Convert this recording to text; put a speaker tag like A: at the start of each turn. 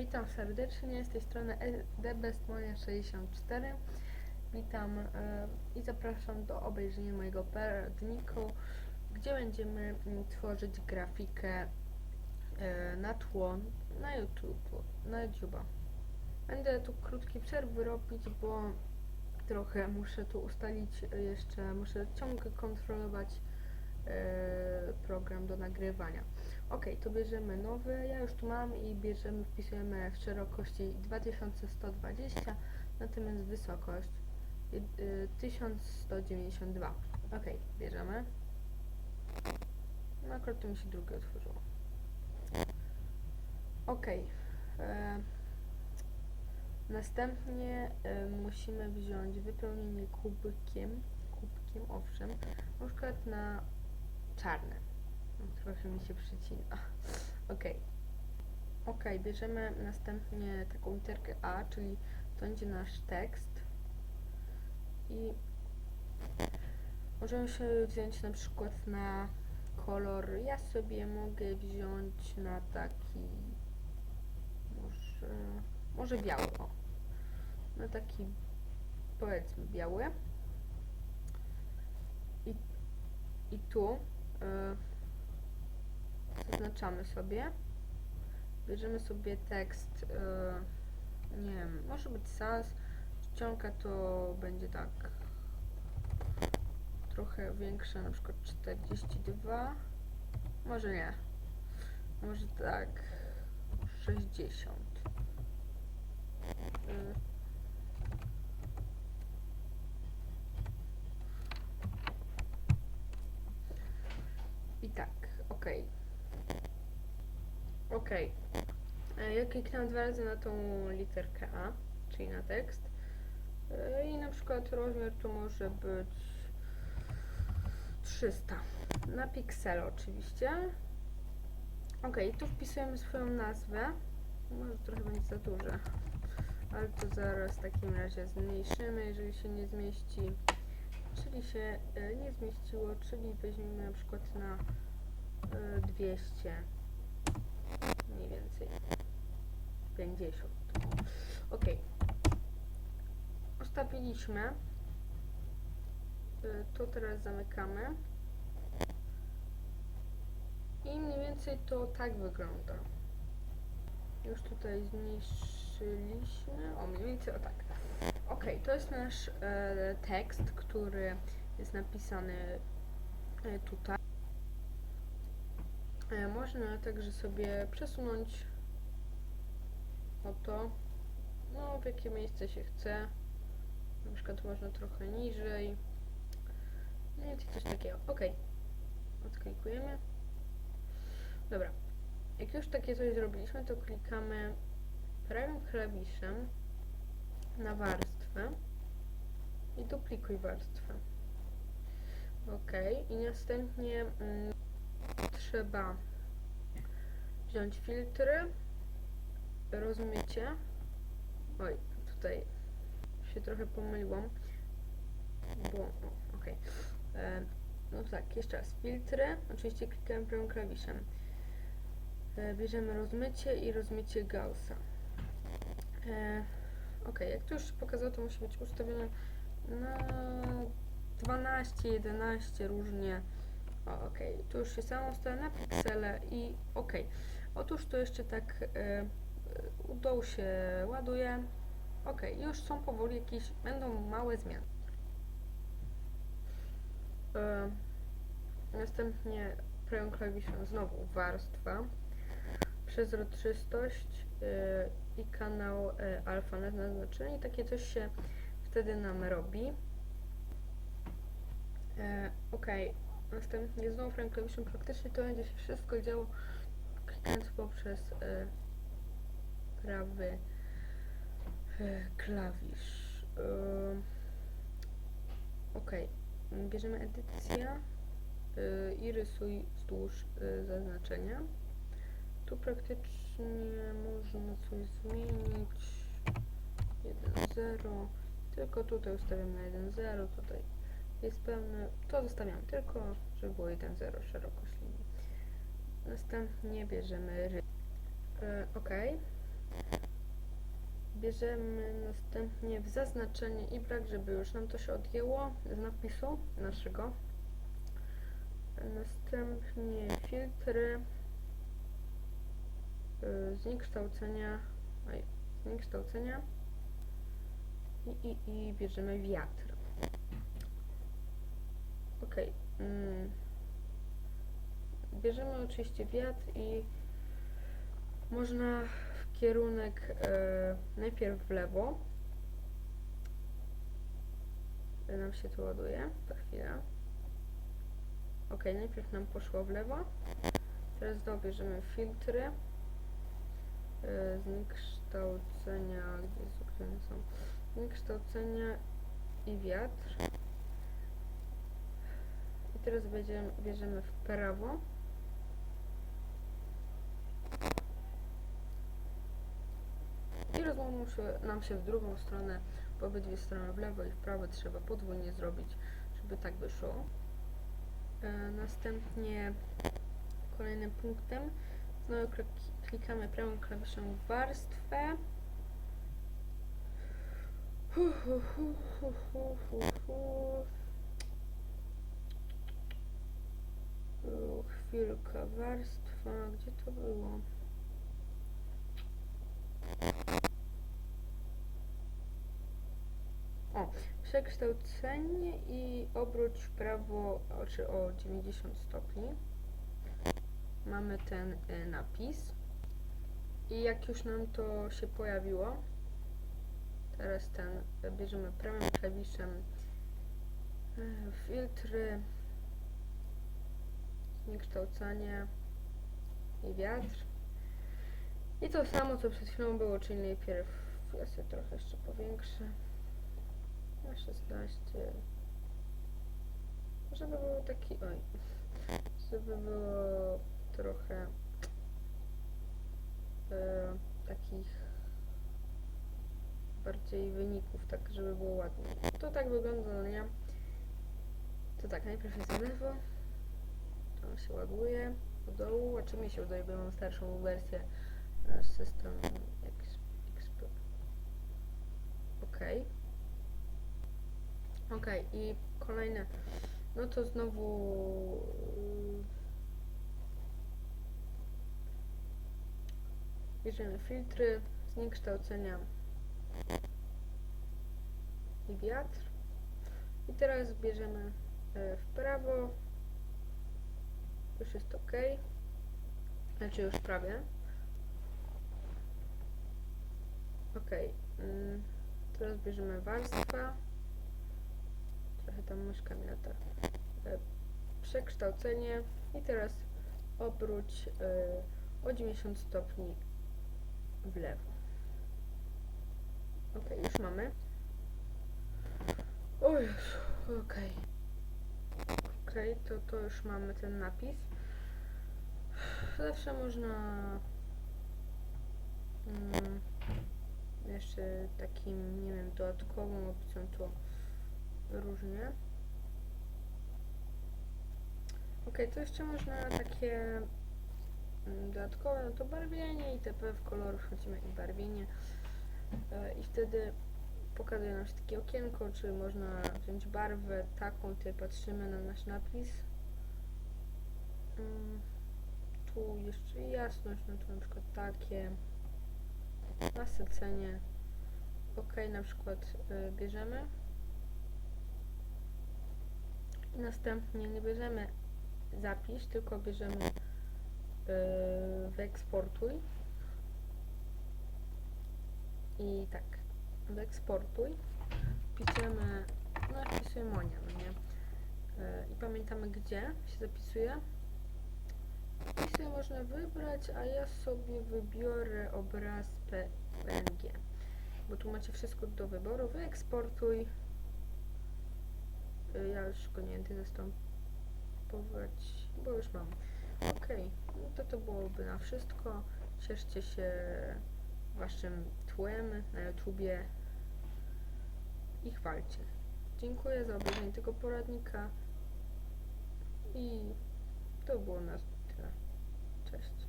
A: Witam serdecznie z tej strony TheBestMonia64. Witam e, i zapraszam do obejrzenia mojego poradniku, gdzie będziemy mm, tworzyć grafikę e, na tło na YouTube, na YouTube'a. Będę tu krótki przerwy robić, bo trochę muszę tu ustalić e, jeszcze, muszę ciągle kontrolować e, program do nagrywania. Ok, to bierzemy nowy, ja już tu mam i bierzemy, wpisujemy w szerokości 2120, natomiast wysokość y, y, 1192. Ok, bierzemy. No akurat to mi się drugie otworzyło. Ok. E, następnie e, musimy wziąć wypełnienie kubkiem, kubkiem owszem, na przykład na czarne. Trochę mi się przycina. Ok. Ok, bierzemy następnie taką literkę A, czyli to będzie nasz tekst. I możemy się wziąć na przykład na kolor. Ja sobie mogę wziąć na taki może, może biały. O. Na taki powiedzmy biały. I, i tu y, zaznaczamy sobie. Bierzemy sobie tekst, e, nie wiem, może być sans, czcionka to będzie tak trochę większa, na przykład 42, może nie, może tak 60. E, I tak, okej. Okej. E, Ja kliknę dwa razy na tą literkę A, czyli na tekst. E, I na przykład rozmiar to może być 300. Na piksel oczywiście. Ok, tu wpisujemy swoją nazwę. Może trochę będzie za duże. Ale to zaraz w takim razie zmniejszymy, jeżeli się nie zmieści. Czyli się e, nie zmieściło, czyli weźmiemy na przykład na e, 200 mniej więcej 50. Ok. Ustawiliśmy. Y, To teraz zamykamy. I mniej więcej to tak wygląda. Już tutaj zmniejszyliśmy. O, mniej więcej o tak. Ok, to jest nasz e, tekst, który jest napisany e, tutaj. E, Można także sobie przesunąć oto, no w jakie miejsce się chce. Na przykład można trochę niżej. No i coś takiego. Ok. Odklikujemy. Dobra. Jak już takie coś zrobiliśmy, to klikamy prawym klawiszem na warstwę i duplikuj warstwę. Ok. I następnie mm, trzeba wziąć filtry, rozmycie. Oj, tutaj się trochę pomyliłam, bo, o, okej. E, No tak, jeszcze raz, filtry, oczywiście klikałem prawym klawiszem. E, Bierzemy rozmycie i rozmycie Gaussa. E, ok, jak to już pokazało, to musi być ustawione na 12, 11 różnie. O, okej, tu już się ustawia na piksele i ok. Otóż to jeszcze tak e, u dołu się ładuje. Ok, już są powoli jakieś, będą małe zmiany. E, następnie prawym klawiszem znowu warstwa, przezroczystość e, i kanał alfa na naznaczenie. I takie coś się wtedy nam robi. Ok, następnie prawym klawiszem praktycznie to będzie się wszystko działo klikając poprzez e, prawy e, klawisz. E, ok, bierzemy edycję e, i rysuj wzdłuż e, zaznaczenia. Tu praktycznie można coś zmienić. 1,0 tylko tutaj ustawiam na 1,0 tutaj jest pełny, to zostawiam tylko, żeby było 1,0 szerokość linii. Następnie bierzemy ry. E, ok. Bierzemy następnie w zaznaczenie i brak, żeby już nam to się odjęło z napisu naszego. Następnie filtry, y, zniekształcenia, oj, zniekształcenia i, i, i bierzemy wiatr. Ok. Mm. Bierzemy oczywiście wiatr i można w kierunek e, najpierw w lewo. E, Nam się to ładuje, za chwilę. Ok, najpierw nam poszło w lewo. Teraz dobierzemy filtry. E, zniekształcenia, gdzie, są? Zniekształcenia i wiatr. Teraz będziemy, bierzemy w prawo. I rozłamą się nam się w drugą stronę, w obydwie strony, w lewo i w prawo trzeba podwójnie zrobić, żeby tak wyszło. E, następnie kolejnym punktem znowu klikamy prawym klawiszem warstwę. Hu, hu, hu, hu, hu, hu. O, chwilka, warstwa, gdzie to było? O, przekształcenie i obróć w prawo czy o 90 stopni. Mamy ten y, napis. I jak już nam to się pojawiło, teraz ten y, bierzemy prawym klawiszem y, filtry, zniekształcanie i wiatr. I to samo co przed chwilą było, czyli najpierw ja sobie trochę jeszcze powiększę na 16 żeby był taki oj żeby było trochę e, takich bardziej wyników, tak żeby było ładnie. To tak wygląda, no nie? To tak, najpierw jest lewo, się ładuje do dołu, a czy mi się udaje, bo mam starszą wersję e, system XP. Okej. Okej, i kolejne. No to znowu. y, Bierzemy filtry, zniekształcenia i wiatr. I teraz bierzemy e, w prawo. Już jest ok. Znaczy już prawie. Ok. mm, Teraz bierzemy warstwa. Trochę tam myszka mi lata. E, Przekształcenie i teraz obróć e, o 90 stopni w lewo. Ok, już mamy. O Jezu, ok. Ok, to, to już mamy ten napis. Zawsze można mm, jeszcze takim, nie wiem, dodatkową opcją to różnie. Ok, to jeszcze można takie mm, dodatkowe, no to barwienie itp. w kolor wchodzimy i barwienie e, i wtedy pokazuje nam się takie okienko, czy można wziąć barwę taką, tutaj patrzymy na nasz napis. Mm, Tu jeszcze jasność, no to na przykład takie. Nasycenie. Ok, na przykład y, bierzemy. I następnie nie bierzemy zapisz, tylko bierzemy y, wyeksportuj. I tak, wyeksportuj. Piszemy, no wpisujemy Monia, no nie? Y, I pamiętamy gdzie się zapisuje. I sobie można wybrać, a ja sobie wybiorę obraz PNG. Bo tu macie wszystko do wyboru. Wyeksportuj. Y, Ja już go nie zastępować, bo już mam. Ok, no to to byłoby na wszystko. Cieszcie się waszym tłem na YouTubie i chwalcie. Dziękuję za obejrzenie tego poradnika i to było na tyle. Cześć.